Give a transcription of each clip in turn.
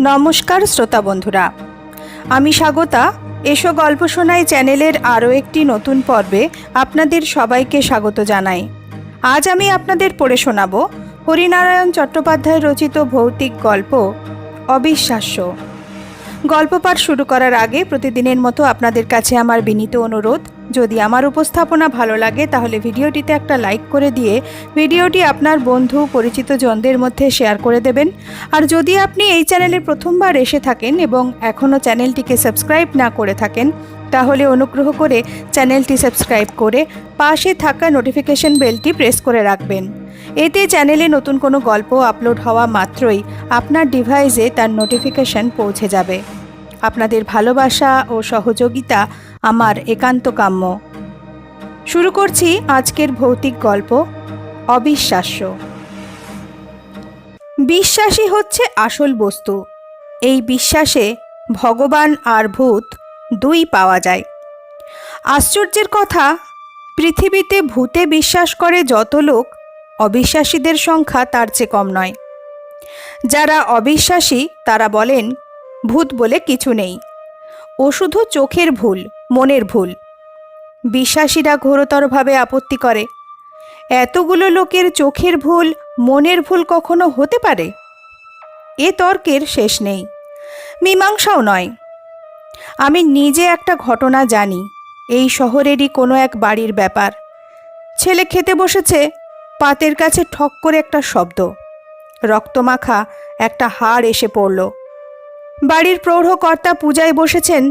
নমস্কার শ্রোতা বন্ধুরা। আমি স্বাগতা। এসো গল্প শোনাই চ্যানেলের আরও একটি নতুন পর্বে আপনাদের সবাইকে স্বাগত জানাই। আজ আমি আপনাদের পড়ে শোনাব হরিনারায়ণ চট্টোপাধ্যায় রচিত ভৌতিক গল্প, অবিশ্বাস্য। গল্প পাঠ শুরু করার আগে প্রতিদিনের মতো আপনাদের কাছে আমার বিনীত অনুরোধ যদি আমার উপস্থাপনা ভালো লাগে, তাহলে ভিডিওটিতে একটা লাইক করে দিয়ে ভিডিওটি আপনার বন্ধু, পরিচিত জনদের মধ্যে শেয়ার করে দেবেন। আর যদি আপনি এই চ্যানেলে প্রথমবার এসে থাকেন এবং এখনও চ্যানেলটিকে সাবস্ক্রাইব না করে থাকেন, তাহলে অনুগ্রহ করে চ্যানেলটি সাবস্ক্রাইব করে পাশে থাকা নোটিফিকেশন বেলটি প্রেস করে রাখবেন। এতে চ্যানেলে নতুন কোনো গল্প আপলোড হওয়া মাত্রই আপনার ডিভাইসে তার নোটিফিকেশন পৌঁছে যাবে। আপনাদের ভালোবাসা ও সহযোগিতা আমার একান্ত কাম্য। শুরু করছি আজকের ভৌতিক গল্প, অবিশ্বাস্য। বিশ্বাসই হচ্ছে আসল বস্তু। এই বিশ্বাসে ভগবান আর ভূত দুই পাওয়া যায়। আশ্চর্যের কথা, পৃথিবীতে ভূতে বিশ্বাস করে যত লোক, অবিশ্বাসীদের সংখ্যা তার চেয়ে কম নয়। যারা অবিশ্বাসী, তারা বলেন, ভূত বলে কিছু নেই। ও শুধু চোখের ভুল। মনের ভুল। বিশ্বাসীরা ঘোরতরভাবে আপত্তি করে, এতগুলো লোকের চোখের ভুল, মনের ভুল কখনো হতে পারে? এ তর্কের শেষ নেই, মীমাংসাও নয়। আমি নিজে একটা ঘটনা জানি, এই শহরেরই কোনো এক বাড়ির ব্যাপার। ছেলে খেতে বসেছে, পাতের কাছে ঠক করে একটা শব্দ। রক্তমাখা একটা হাড় এসে পড়ল। বাড়ির প্রৌঢ়কর্তা পূজায় বসেছেন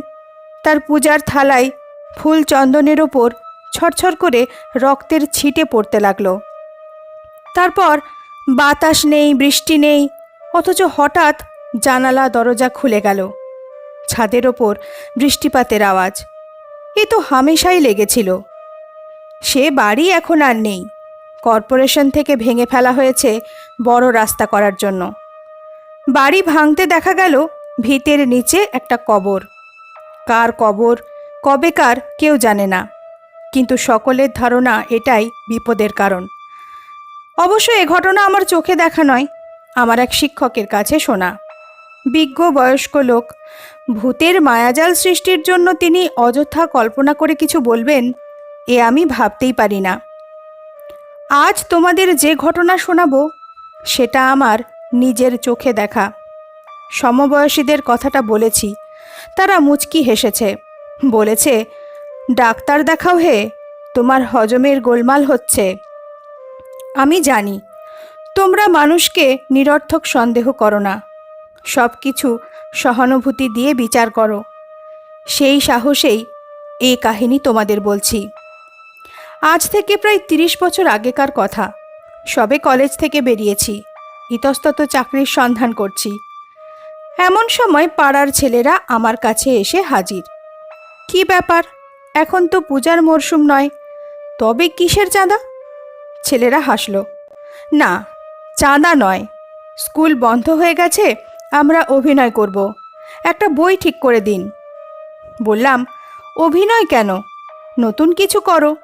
তার পূজার থালায় ফুল চন্দনের ওপর ছড়ছড় করে রক্তের ছিটে পড়তে লাগল। তারপর বাতাস নেই, বৃষ্টি নেই, অথচ হঠাৎ জানালা দরজা খুলে গেল। ছাদের ওপর বৃষ্টিপাতের আওয়াজ। এ তো হামেশাই লেগেছিল। সে বাড়ি এখন আর নেই। কর্পোরেশন থেকে ভেঙে ফেলা হয়েছে বড় রাস্তা করার জন্য। বাড়ি ভাঙতে দেখা গেল ভিতের নিচে একটা কবর। কার কবর, কবেকার কেউ জানে না। কিন্তু সকলের ধারণা এটাই বিপদের কারণ। অবশ্য এ ঘটনা আমার চোখে দেখা নয়, আমার এক শিক্ষকের কাছে শোনা। বিজ্ঞ বয়স্ক লোক, ভূতের মায়াজাল সৃষ্টির জন্য তিনি অযথা কল্পনা করে কিছু বলবেন, এ আমি ভাবতেই পারি না। আজ তোমাদের যে ঘটনা শোনাবো, সেটা আমার নিজের চোখে দেখা। সমবয়সীদের কথাটা বলেছি। তারা মুচকি হেসেছে। বলেছে, ডাক্তার দেখাও হে, তোমার হজমের গোলমাল হচ্ছে। আমি জানি, তোমরা মানুষকে নিরর্থক সন্দেহ করো না। সব কিছু সহানুভূতি দিয়ে বিচার করো। সেই সাহসেই এই কাহিনী তোমাদের বলছি। আজ থেকে প্রায় তিরিশ বছর আগেকার কথা। সবে কলেজ থেকে বেরিয়েছি। ইতস্তত চাকরির সন্ধান করছি। এমন সময় পাড়ার ছেলেরা আমার কাছে এসে হাজির। কি ব্যাপার? এখন তো পূজার মরশুম নয়। তবে কিসের চাঁদা? ছেলেরা হাসল। না, চাঁদা নয়। স্কুল বন্ধ হয়ে গেছে, আমরা অভিনয় করব। একটা বই ঠিক করে দিন। বললাম, অভিনয় কেন? নতুন কিছু করো।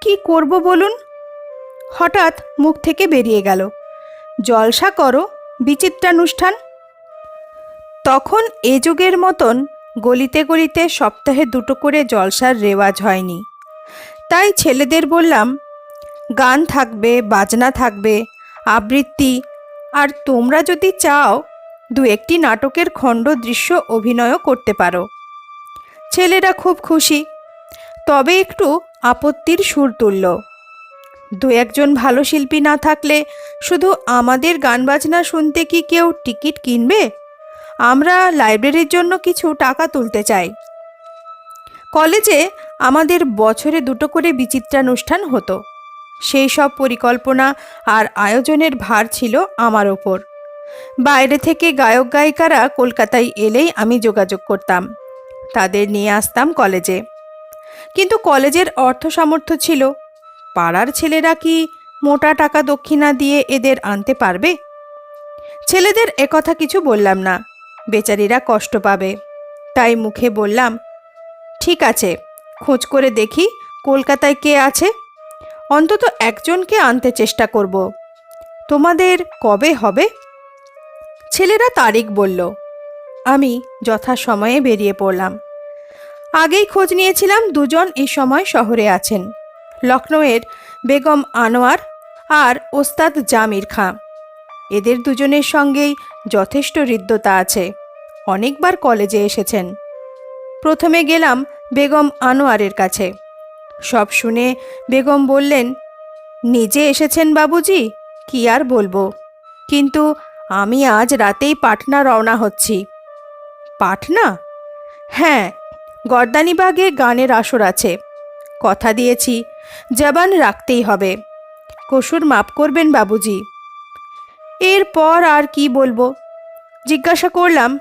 কি করব বলুন? হঠাৎ মুখ থেকে বেরিয়ে গেল। জলসা করো, বিচিত্রানুষ্ঠান। তখন এ যুগের মতন গলিতে গলিতে সপ্তাহে দুটো করে জলসার রেওয়াজ হয়নি। তাই ছেলেদের বললাম, গান থাকবে, বাজনা থাকবে, আবৃত্তি, আর তোমরা যদি চাও, দু একটি নাটকের খণ্ড দৃশ্য অভিনয়ও করতে পারো। ছেলেরা খুব খুশি। তবে একটু আপত্তির সুর তুলল। দু একজন ভালো শিল্পী না থাকলে শুধু আমাদের গান বাজনা শুনতে কি কেউ টিকিট কিনবে? আমরা লাইব্রেরির জন্য কিছু টাকা তুলতে চাই। কলেজে আমাদের বছরে দুটো করে বিচিত্রানুষ্ঠান হতো। সেই সব পরিকল্পনা আর আয়োজনের ভার ছিল আমার ওপর। বাইরে থেকে গায়ক গায়িকারা কলকাতায় এলেই আমি যোগাযোগ করতাম। তাদের নিয়ে আসতাম কলেজে। কিন্তু কলেজের অর্থ সামর্থ্য ছিল, পাড়ার ছেলেরা কি মোটা টাকা দক্ষিণা দিয়ে এদের আনতে পারবে? ছেলেদের একথা কিছু বললাম না। বেচারিরা কষ্ট পাবে। তাই মুখে বললাম, ঠিক আছে, খোঁজ করে দেখি কলকাতায় কে আছে। অন্তত একজনকে আনতে চেষ্টা করব। তোমাদের কবে হবে? ছেলেরা তারিখ বলল। আমি যথাসময়ে বেরিয়ে পড়লাম। আগেই খোঁজ নিয়েছিলাম দুজন এই সময় শহরে আছেন লখনৌয়ের বেগম আনোয়ার আর ওস্তাদ জামির খাঁ। এদের দুজনের সঙ্গেই যথেষ্ট হৃদ্যতা আছে। অনেকবার কলেজে এসেছেন। প্রথমে গেলাম বেগম আনোয়ারের কাছে। সব শুনে বেগম বললেন, নিজে এসেছেন বাবুজি, কি আর বলব? কিন্তু আমি আজ রাতেই পাটনা রওনা হচ্ছি। পাটনা? হ্যাঁ গর্দানিবাগে গানের আসর আছে। কথা দিয়েছি, জবান রাখতেই হবে। কসুর মাপ করবেন বাবুজি। এরপর আর কি বলব? জিজ্ঞাসা করলাম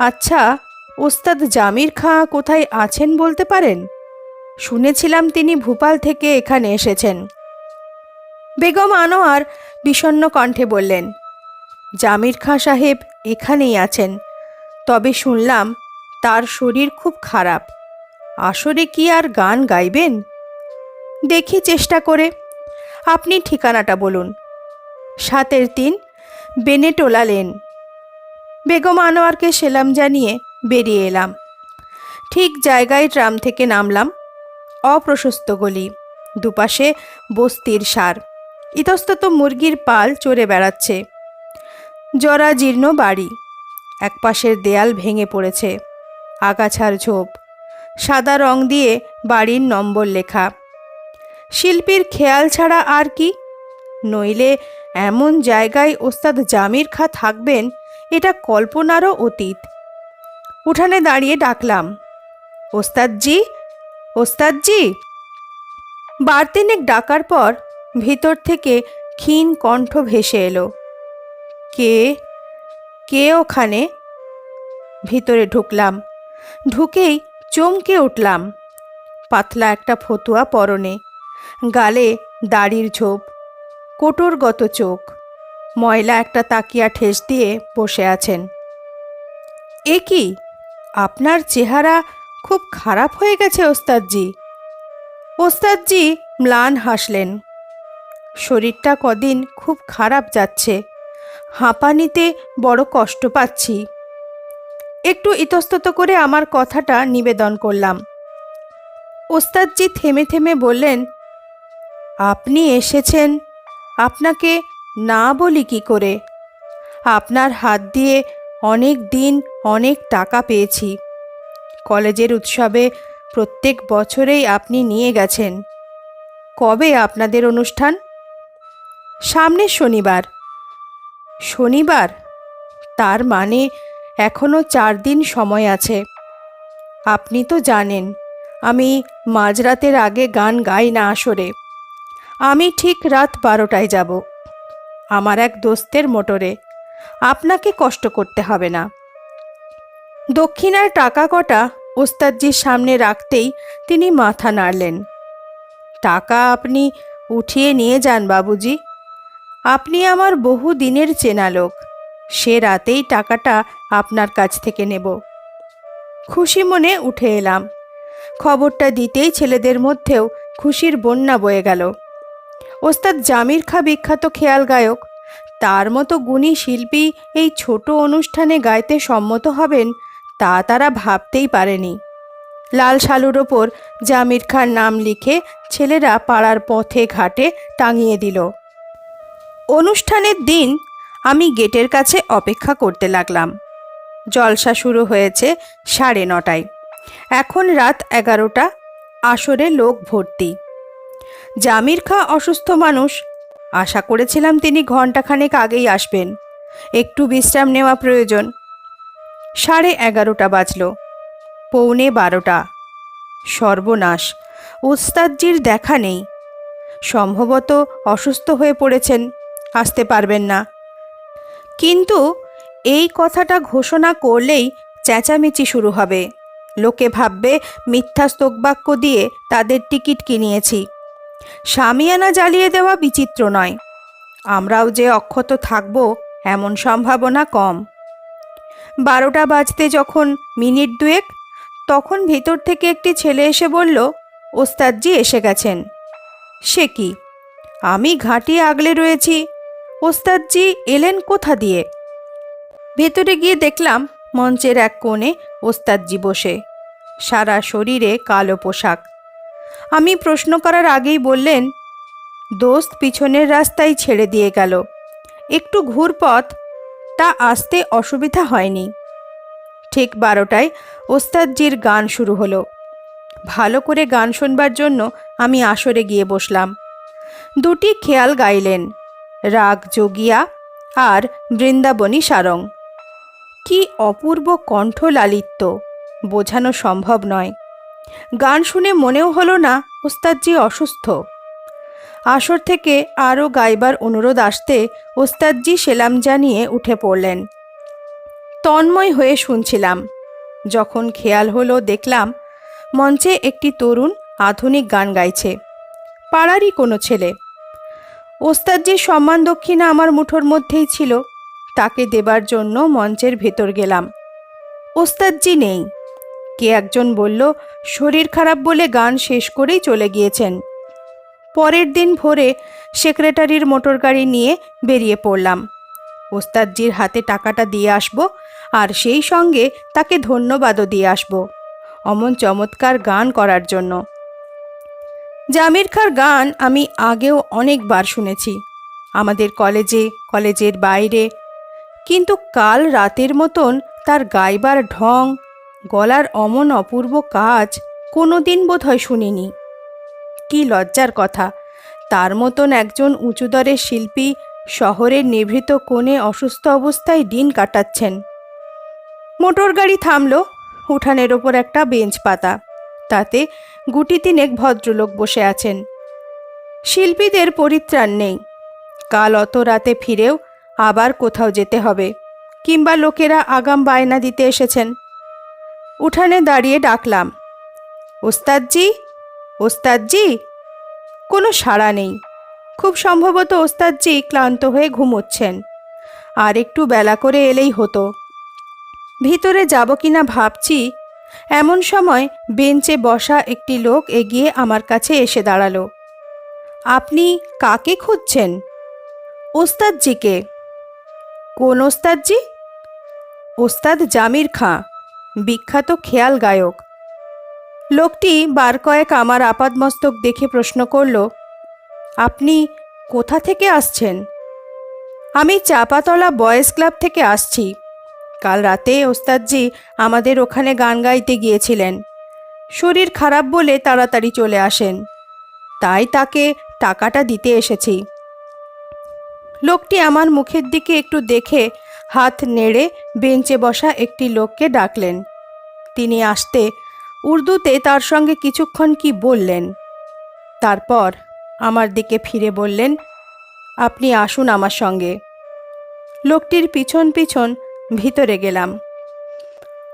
আচ্ছা ওস্তাদ জামির খাঁ কোথায় আছেন বলতে পারেন? শুনেছিলাম তিনি ভূপাল থেকে এখানে এসেছেন। বেগম আনোয়ার বিষণ্ণ কণ্ঠে বললেন, জামির খাঁ সাহেব এখানেই আছেন। তবে শুনলাম তার শরীর খুব খারাপ। আসরে কি আর গান গাইবেন? দেখি চেষ্টা করে। আপনি ঠিকানাটা বলুন। সাতের তিন বেনেটোলা লেন। বেগম আনোয়ারকে সেলাম জানিয়ে বেরিয়ে এলাম। ঠিক জায়গায় ট্রাম থেকে নামলাম। অপ্রশস্ত গলি, দুপাশে বস্তির সার। ইতস্তত মুরগির পাল চড়ে বেড়াচ্ছে। জরা জীর্ণ বাড়ি। একপাশের দেয়াল ভেঙে পড়েছে। আগাছার ঝোপ। সাদা রং দিয়ে বাড়ির নম্বর লেখা। শিল্পীর খেয়াল ছাড়া আর কি? নইলে এমন জায়গায় ওস্তাদ জামির খা থাকবেন এটা কল্পনারও অতীত। উঠানে দাঁড়িয়ে ডাকলাম, ওস্তাদজি ওস্তাদজি! বার তিনেক ডাকার পর ভিতর থেকে ক্ষীণ কণ্ঠ ভেসে এলো, কে? কে ওখানে? ভিতরে ঢুকলাম, ঢুকেই চমকে উঠলাম, পাতলা একটা ফতুয়া পরনে, গালে দাড়ির ঝোপ, কোটরগত চোখ। ময়লা একটা তাকিয়া ঠেস দিয়ে বসে আছেন। এ কি? আপনার চেহারা খুব খারাপ হয়ে গেছে, ওস্তাদজি। ওস্তাদজি ম্লান হাসলেন। শরীরটা কদিন খুব খারাপ যাচ্ছে। হাঁপানিতে বড় কষ্ট পাচ্ছি। একটু ইতস্তত করে আমার কথাটা নিবেদন করলাম। ওস্তাদজি থেমে থেমে বললেন, আপনি এসেছেন। আপনাকে না বলি কি করে? আপনার হাত দিয়ে অনেক দিন অনেক টাকা পেয়েছি। কলেজের উৎসবে প্রত্যেক বছরেই আপনি নিয়ে গেছেন। কবে আপনাদের অনুষ্ঠান? সামনের শনিবার। শনিবার? তার মানে এখনও চার দিন সময় আছে। আপনি তো জানেন, আমি মাঝরাতের আগে গান গাই না আসরে। আমি ঠিক রাত বারোটায় যাব। আমার এক দোস্তের মোটরে। আপনাকে কষ্ট করতে হবে না। দক্ষিণার টাকা কটা ওস্তাদজির সামনে রাখতেই তিনি মাথা নাড়লেন। টাকা আপনি উঠিয়ে নিয়ে যান বাবুজি। আপনি আমার বহু দিনের চেনা লোক। সে রাতেই টাকাটা আপনার কাছ থেকে নেব। খুশি মনে উঠে এলাম। খবরটা দিতেই ছেলেদের মধ্যেও খুশির বন্যা বয়ে গেল। ওস্তাদ জামির খা বিখ্যাত খেয়াল গায়ক। তার মতো গুণী শিল্পী এই ছোট অনুষ্ঠানে গাইতে সম্মত হবেন তা তারা ভাবতেই পারেনি। লাল শালুর ওপর জামির খার নাম লিখে ছেলেরা পাড়ার পথে ঘাটে টাঙিয়ে দিল। অনুষ্ঠানের দিন আমি গেটের কাছে অপেক্ষা করতে লাগলাম। জলসা শুরু হয়েছে সাড়ে নটায়। এখন রাত এগারোটা। আসরে লোক ভর্তি। জামির খা অসুস্থ মানুষ। আশা করেছিলাম তিনি ঘণ্টাখানেক আগেই আসবেন। একটু বিশ্রাম নেওয়া প্রয়োজন। সাড়ে এগারোটা বাজল। পৌনে বারোটা। সর্বনাশ। ওস্তাদজির দেখা নেই। সম্ভবত অসুস্থ হয়ে পড়েছেন। আসতে পারবেন না। কিন্তু এই কথাটা ঘোষণা করলেই চেঁচামেচি শুরু হবে। লোকে ভাববে, মিথ্যা স্তোকবাক্য দিয়ে তাদের টিকিট কিনিয়েছি। সামিয়ানা জ্বালিয়ে দেওয়া বিচিত্র নয়। আমরাও যে অক্ষত থাকব, এমন সম্ভাবনা কম। বারোটা বাজতে যখন মিনিট দুয়েক, তখন ভিতর থেকে একটি ছেলে এসে বলল, ওস্তাদজি এসে গেছেন। সে কি? আমি ঘাঁটি আগলে রয়েছি। ওস্তাদজি এলেন কোথা দিয়ে? ভেতরে গিয়ে দেখলাম, মঞ্চের এক কোণে ওস্তাদজি বসে। সারা শরীরে কালো পোশাক। আমি প্রশ্ন করার আগেই বললেন, দোস্ত, পিছনের রাস্তায় ছেড়ে দিয়ে গেল। একটু ঘুরপথ তা আসতে অসুবিধা হয়নি। ঠিক বারোটায় ওস্তাদজির গান শুরু হলো। ভালো করে গান শুনবার জন্য আমি আসরে গিয়ে বসলাম। দুটি খেয়াল গাইলেন, রাগ যোগিয়া আর বৃন্দাবনী সারং। কি অপূর্ব কণ্ঠ লালিত্য বোঝানো সম্ভব নয়। গান শুনে মনেও হলো না ওস্তাদজি অসুস্থ। আসর থেকে আরও গাইবার অনুরোধ আসতে ওস্তাদজি সেলাম জানিয়ে উঠে পড়লেন। তন্ময় হয়ে শুনছিলাম। যখন খেয়াল হলো দেখলাম মঞ্চে একটি তরুণ আধুনিক গান গাইছে। পাড়ারই কোনো ছেলে। ওস্তাদজির সম্মান দক্ষিণা আমার মুঠোর মধ্যেই ছিল। তাকে দেবার জন্য মঞ্চের ভেতর গেলাম। ওস্তাদজি নেই। কে একজন বলল, শরীর খারাপ বলে গান শেষ করেই চলে গিয়েছেন। পরের দিন ভোরে সেক্রেটারির মোটর গাড়ি নিয়ে বেরিয়ে পড়লাম। ওস্তাদজির হাতে টাকাটা দিয়ে আসব আর সেই সঙ্গে তাকে ধন্যবাদও দিয়ে আসব, অমন চমৎকার গান করার জন্য। জামির খার গান আমি আগেও অনেকবার শুনেছি, আমাদের কলেজে, কলেজের বাইরে, কিন্তু কাল রাতের মতন তার গাইবার ঢং গলার অমন অপূর্ব কাজ কোনো দিন বোধহয় শুনিনি। কি লজ্জার কথা, তার মতন একজন উঁচুদরের শিল্পী শহরের নিভৃত কোণে অসুস্থ অবস্থায় দিন কাটাচ্ছেন। মোটর গাড়ি থামল, উঠানের ওপর একটা বেঞ্চ পাতা, তাতে গুটি তিনেক ভদ্রলোক বসে আছেন। শিল্পীদের পরিত্রাণ নেই, কাল অত রাতে ফিরেও আবার কোথাও যেতে হবে, কিংবা লোকেরা আগাম বায়না দিতে এসেছেন। উঠানে দাঁড়িয়ে ডাকলাম, ওস্তাদজি ওস্তাদজি, কোনো সাড়া নেই। খুব সম্ভবত ওস্তাদজি ক্লান্ত হয়ে ঘুমোচ্ছেন। আর একটু বেলা করে এলেই হতো। ভিতরে যাব কিনা ভাবছি, এমন সময় বেঞ্চে বসা একটি লোক এগিয়ে আমার কাছে এসে দাঁড়াল। আপনি কাকে খুঁজছেন? ওস্তাদজিকে। কোন ওস্তাদজি? ওস্তাদ জামির খাঁ। বিখ্যাত খেয়াল গায়ক। লোকটি বার কয়েক আমার আপাদমস্তক দেখে প্রশ্ন করল, আপনি কোথা থেকে আসছেন? আমি চাপাতলা বয়েজ ক্লাব থেকে আসছি। কাল রাতে ওস্তাদজি আমাদের ওখানে গান গাইতে গিয়েছিলেন। শরীর খারাপ বলে তাড়াতাড়ি চলে আসেন। তাই তাকে টাকাটা দিতে এসেছি। লোকটি আমার মুখের দিকে একটু দেখে হাত নেড়ে বেঞ্চে বসা একটি লোককে ডাকলেন। তিনি আসতে উর্দুতে তার সঙ্গে কিছুক্ষণ কি বললেন। তারপর আমার দিকে ফিরে বললেন, আপনি আসুন আমার সঙ্গে। লোকটির পিছন পিছন ভিতরে গেলাম।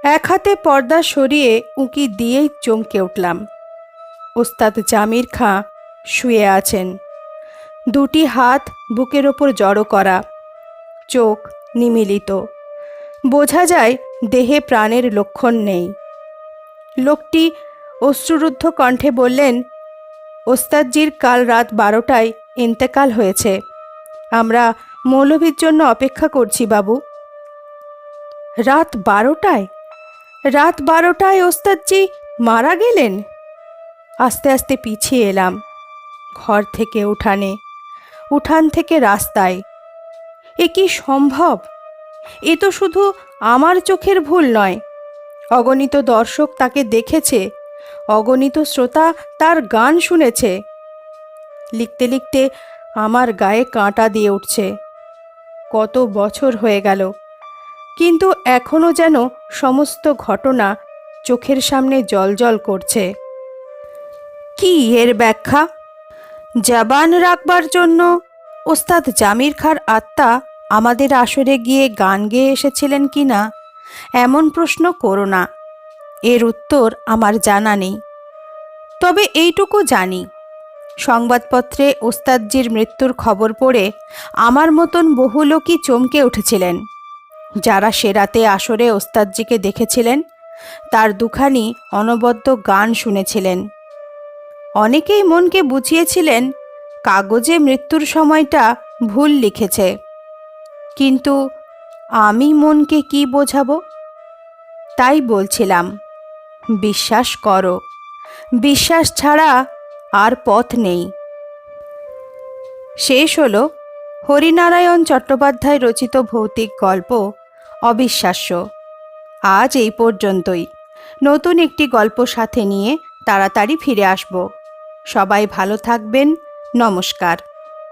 এক হাতে পর্দা সরিয়ে উঁকি দিয়েই চমকে উঠলাম। ওস্তাদ জামির খাঁ শুয়ে আছেন। দুটি হাত বুকের ওপর জড়ো করা। চোখ নিমিলিত। বোঝা যায় দেহে প্রাণের লক্ষণ নেই। লোকটি অশ্রুরুদ্ধ কণ্ঠে বললেন, ওস্তাদজির কাল রাত বারোটায় ইন্তেকাল হয়েছে। আমরা মৌলভীর জন্য অপেক্ষা করছি, বাবু। রাত বারোটায়? রাত বারোটায় ওস্তাদজি মারা গেলেন? আস্তে আস্তে পিছিয়ে এলাম। ঘর থেকে উঠানে, উঠান থেকে রাস্তায় এ কি সম্ভব? এ তো শুধু আমার চোখের ভুল নয়। অগণিত দর্শক তাকে দেখেছে, অগণিত শ্রোতা তার গান শুনেছে। লিখতে লিখতে আমার গায়ে কাঁটা দিয়ে উঠছে। কত বছর হয়ে গেল, কিন্তু এখনও যেন সমস্ত ঘটনা চোখের সামনে জলজল করছে। কি এর ব্যাখ্যা? জবান রাখবার জন্য ওস্তাদ জামির খার আত্মা আমাদের আসরে গিয়ে গান গেয়ে এসেছিলেন কি না, এমন প্রশ্ন করো না। এর উত্তর আমার জানা নেই। তবে এইটুকু জানি। সংবাদপত্রে ওস্তাদজির মৃত্যুর খবর পড়ে আমার মতন বহু লোকই চমকে উঠেছিলেন। যারা সে রাতে আসরে ওস্তাদজিকে দেখেছিলেন, তার দুখানি অনবদ্য গান শুনেছিলেন। অনেকেই মনকে বুঝিয়েছিলেন কাগজে মৃত্যুর সময়টা ভুল লিখেছে। কিন্তু আমি মনকে কি বোঝাবো? তাই বলছিলাম, বিশ্বাস করো, বিশ্বাস ছাড়া আর পথ নেই। শেষ হলো হরিনারায়ণ চট্টোপাধ্যায় রচিত ভৌতিক গল্প অবিশ্বাস্য। আজ এই পর্যন্তই। নতুন একটি গল্প সাথে নিয়ে তাড়াতাড়ি ফিরে আসব। সবাই ভালো থাকবেন নমস্কার।